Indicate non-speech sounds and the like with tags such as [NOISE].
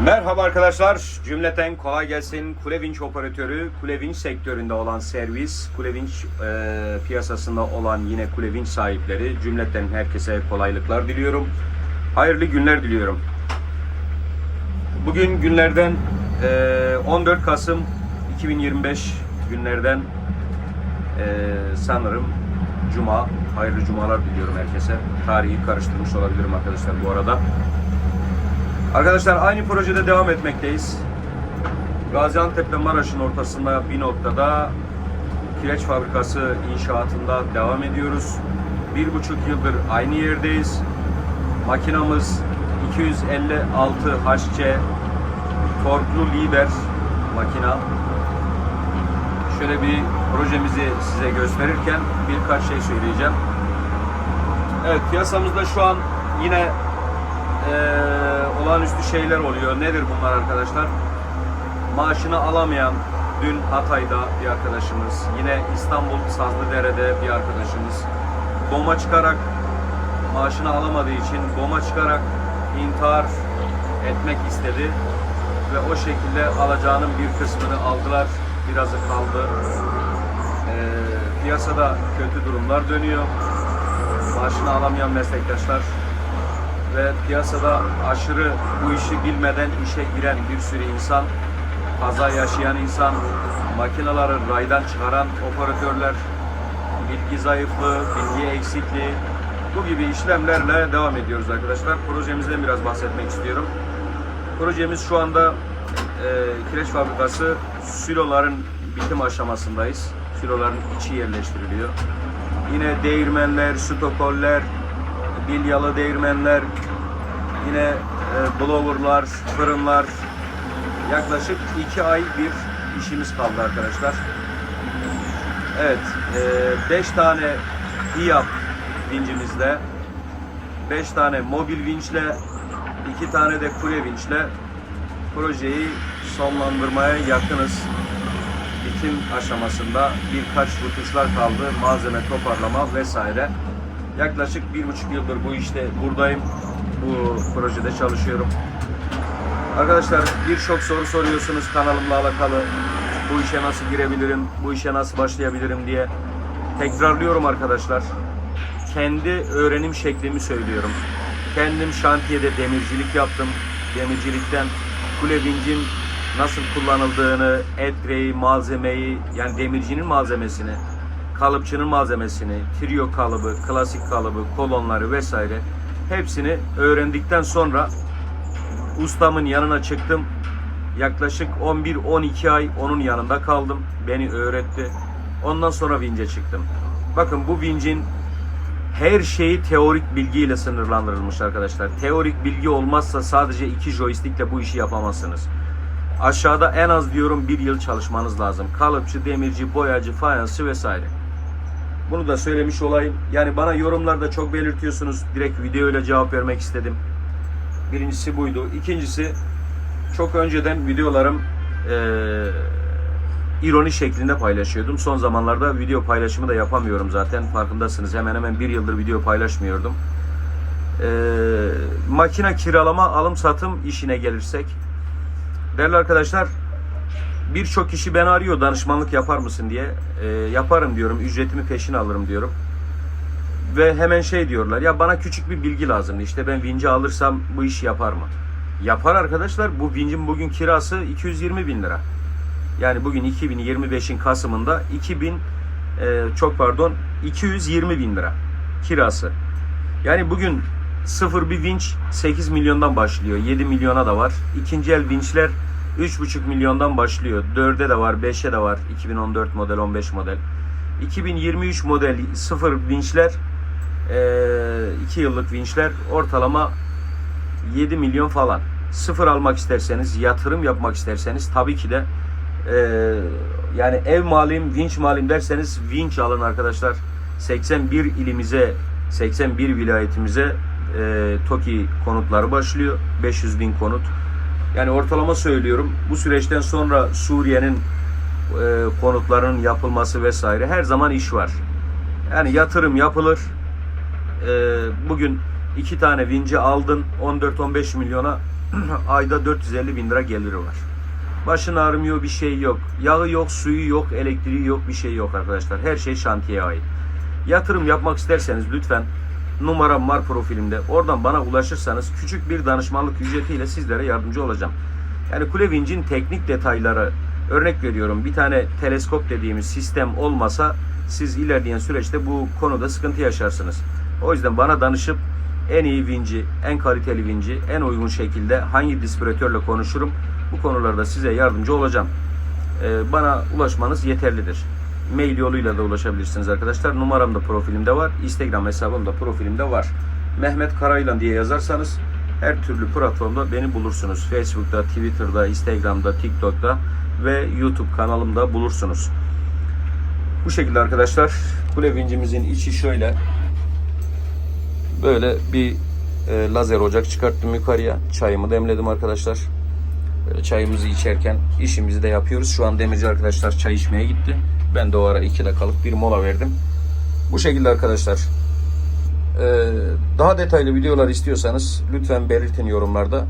Merhaba arkadaşlar. Cümleten kolay gelsin. Kule vinç operatörü, kule vinç sektöründe olan servis, kule vinç e, piyasasında olan yine kule vinç sahipleri cümleten herkese kolaylıklar diliyorum. Hayırlı günler diliyorum. Bugün günlerden e, 14 Kasım 2025 günlerden e, sanırım Cuma. Hayırlı cumalar diliyorum herkese. Tarihi karıştırmış olabilirim arkadaşlar bu arada. Arkadaşlar aynı projede devam etmekteyiz. Gaziantep ve Maraş'ın ortasında bir noktada kireç fabrikası inşaatında devam ediyoruz. Bir buçuk yıldır aynı yerdeyiz. Makinamız 256 HC torklu lider makina. Şöyle bir projemizi size gösterirken birkaç şey söyleyeceğim. Evet piyasamızda şu an yine eee olağanüstü şeyler oluyor. Nedir bunlar arkadaşlar? Maaşını alamayan dün Hatay'da bir arkadaşımız, yine İstanbul Sazlıdere'de bir arkadaşımız goma çıkarak maaşını alamadığı için goma çıkarak intihar etmek istedi ve o şekilde alacağının bir kısmını aldılar. Birazı kaldı. Eee, piyasada kötü durumlar dönüyor. Maaşını alamayan meslektaşlar ve piyasada aşırı bu işi bilmeden işe giren bir sürü insan, kaza yaşayan insan, makinaları raydan çıkaran operatörler, bilgi zayıflığı, bilgi eksikliği, bu gibi işlemlerle devam ediyoruz arkadaşlar. Projemizden biraz bahsetmek istiyorum. Projemiz şu anda e, kireç fabrikası siloların bitim aşamasındayız. Siloların içi yerleştiriliyor. Yine değirmenler, stokoller, bilyalı değirmenler, yine e, blowerlar, fırınlar. Yaklaşık iki ay bir işimiz kaldı arkadaşlar. Evet, 5 tane HİAP vincimizle, 5 tane mobil vinçle, 2 tane de kule vinçle projeyi sonlandırmaya yakınız. Bitim aşamasında birkaç rutuşlar kaldı, malzeme toparlama vesaire. Yaklaşık bir buçuk yıldır bu işte buradayım. Bu projede çalışıyorum. Arkadaşlar birçok soru soruyorsunuz kanalımla alakalı. Bu işe nasıl girebilirim, bu işe nasıl başlayabilirim diye. Tekrarlıyorum arkadaşlar. Kendi öğrenim şeklimi söylüyorum. Kendim şantiyede demircilik yaptım. Demircilikten kule vincin nasıl kullanıldığını, etreyi, malzemeyi, yani demircinin malzemesini, kalıpçının malzemesini, trio kalıbı, klasik kalıbı, kolonları vesaire hepsini öğrendikten sonra ustamın yanına çıktım. Yaklaşık 11-12 ay onun yanında kaldım. Beni öğretti. Ondan sonra vince çıktım. Bakın bu vincin her şeyi teorik bilgiyle sınırlandırılmış arkadaşlar. Teorik bilgi olmazsa sadece iki joystickle bu işi yapamazsınız. Aşağıda en az diyorum bir yıl çalışmanız lazım. Kalıpçı, demirci, boyacı, fayansçı vesaire. Bunu da söylemiş olayım. Yani bana yorumlarda çok belirtiyorsunuz. Direkt videoyla cevap vermek istedim. Birincisi buydu. İkincisi çok önceden videolarım eee ironi şeklinde paylaşıyordum. Son zamanlarda video paylaşımı da yapamıyorum zaten. Farkındasınız. Hemen hemen bir yıldır video paylaşmıyordum. Eee makine kiralama, alım satım işine gelirsek. Değerli arkadaşlar birçok kişi beni arıyor danışmanlık yapar mısın diye. Eee, yaparım diyorum. Ücretimi peşin alırım diyorum. Ve hemen şey diyorlar ya bana küçük bir bilgi lazım. İşte ben vinci alırsam bu işi yapar mı? Yapar arkadaşlar. Bu vincin bugün kirası 220 bin lira. Yani bugün 2025'in Kasım'ında 2000 e, çok pardon 220 bin lira kirası. Yani bugün sıfır bir vinç 8 milyondan başlıyor. 7 milyona da var. İkinci el vinçler 3,5 milyondan başlıyor. 4'e de var, 5'e de var. 2014 model, 15 model. 2023 model sıfır vinçler 2 yıllık vinçler ortalama 7 milyon falan. Sıfır almak isterseniz, yatırım yapmak isterseniz tabii ki de e, yani ev malim, vinç malim derseniz vinç alın arkadaşlar. 81 ilimize, 81 vilayetimize e, TOKİ konutları başlıyor. 500 bin konut. Yani ortalama söylüyorum. Bu süreçten sonra Suriye'nin e, konutlarının yapılması vesaire her zaman iş var. Yani yatırım yapılır. E, bugün iki tane vinci aldın 14-15 milyona [CLEARS THROAT] ayda 450 bin lira geliri var. Başın ağrımıyor bir şey yok. Yağı yok, suyu yok, elektriği yok, bir şey yok arkadaşlar. Her şey şantiyeye ait. Yatırım yapmak isterseniz lütfen numaram var profilimde. Oradan bana ulaşırsanız küçük bir danışmanlık ücretiyle sizlere yardımcı olacağım. Yani kule vincin teknik detayları örnek veriyorum. Bir tane teleskop dediğimiz sistem olmasa siz ilerleyen süreçte bu konuda sıkıntı yaşarsınız. O yüzden bana danışıp en iyi vinci, en kaliteli vinci, en uygun şekilde hangi distribütörle konuşurum bu konularda size yardımcı olacağım. Ee, bana ulaşmanız yeterlidir. Mail yoluyla da ulaşabilirsiniz arkadaşlar. Numaram da profilimde var. Instagram hesabım da profilimde var. Mehmet Karayılan diye yazarsanız her türlü platformda beni bulursunuz. Facebook'ta, Twitter'da, Instagram'da, TikTok'ta ve YouTube kanalımda bulursunuz. Bu şekilde arkadaşlar kule vincimizin içi şöyle. Böyle bir e, lazer ocak çıkarttım yukarıya. Çayımı demledim arkadaşlar. Çayımızı içerken işimizi de yapıyoruz. Şu an demirci arkadaşlar çay içmeye gitti. Ben de o ara 2 dakikalık bir mola verdim. Bu şekilde arkadaşlar. Ee, daha detaylı videolar istiyorsanız lütfen belirtin yorumlarda.